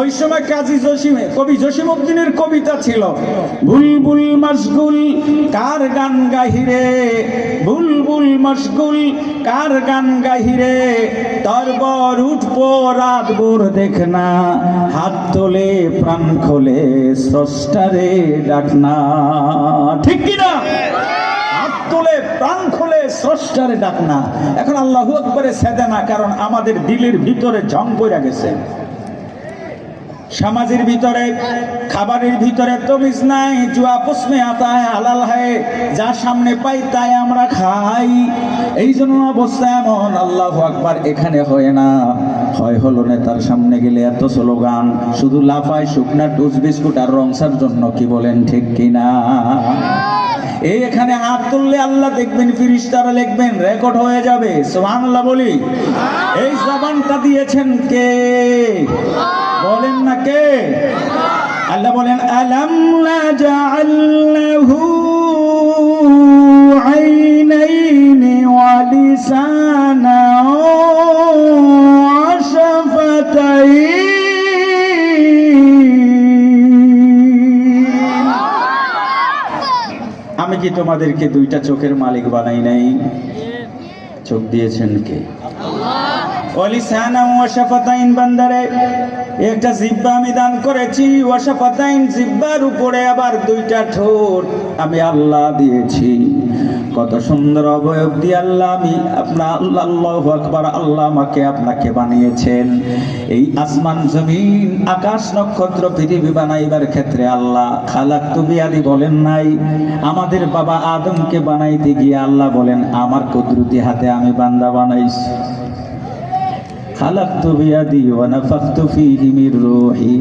ওই সময় কাজী জসিমে কবি জসিম উদ্দিনের কবিতা ছিল, বুলবুল মশগুল, কার গান গাহিরে বুলবুল মশগুল, কার গান গাহিরে তরবর উঠবো, রাত ভোর দেখনা হাত তোলে, প্রাণ খোলে স্রষ্টারে ডাকনা ঠিক কিনা হাত তোলে, প্রাণ খুলে স্রষ্টারে ডাকনা এখন আল্লাহু আকবরে সেদে না, কারণ আমাদের দিলের ভিতরে জং বইরা গেছে। সমাজের ভিতরে, খাবারের ভিতরে তবিজ নাই, জুয়া পুষ্মে আতায় হয় হালাল হয়, যা সামনে পাই তাই আমরা খাই। এই জন্য অবস্থা এমন, আল্লাহ আকবার, এখানে হয় না। হয় হলো না, তার সামনে গেলে এত স্লোগান, শুধু লাফায় শুকনা টুস বিস্কুট আর রংসার জন্য কি বলেন ঠিক কিনা? এই এখানে হাত তুললে আল্লাহ দেখবেন, ফিরিস্তারা লিখবেন, রেকর্ড হয়ে যাবে। সুবহানাল্লাহ বলি। এই জবানটা দিয়েছেন কে? বলেন না কে? আল্লাহ বলেন, আলাম নাজআল্লাহু আইনাইনি আমি কি তোমাদেরকে দুইটা চোখের মালিক বানাই নাই? চোখ দিয়েছেন কে? বান্দারে একটা জিব্বা আমি দান করেছি ওয়াশাফাতাইন জিব্বার উপরে আবার দুইটা ঠোঁট আমি আল্লাহ দিয়েছি। কত সুন্দর অবয়ব দিয়ে আল্লাহ আমি আপনার আল্লাহ আল্লাহু আকবার, আল্লাহ আমাকে আপনাকে বানিয়েছেন। এই আসমান, জমিন, আকাশ, নক্ষত্র, পৃথিবী বানাইবার ক্ষেত্রে আল্লাহ খালাক তুমি আদি বলেন নাই। আমাদের বাবা আদমকে বানাইতে গিয়ে আল্লাহ বলেন, আমার কুদরতি হাতে আমি বান্দা বানাইছি। খালাকতু বিয়াদি ওয়া নাফাখতু ফীহি মির রূহি।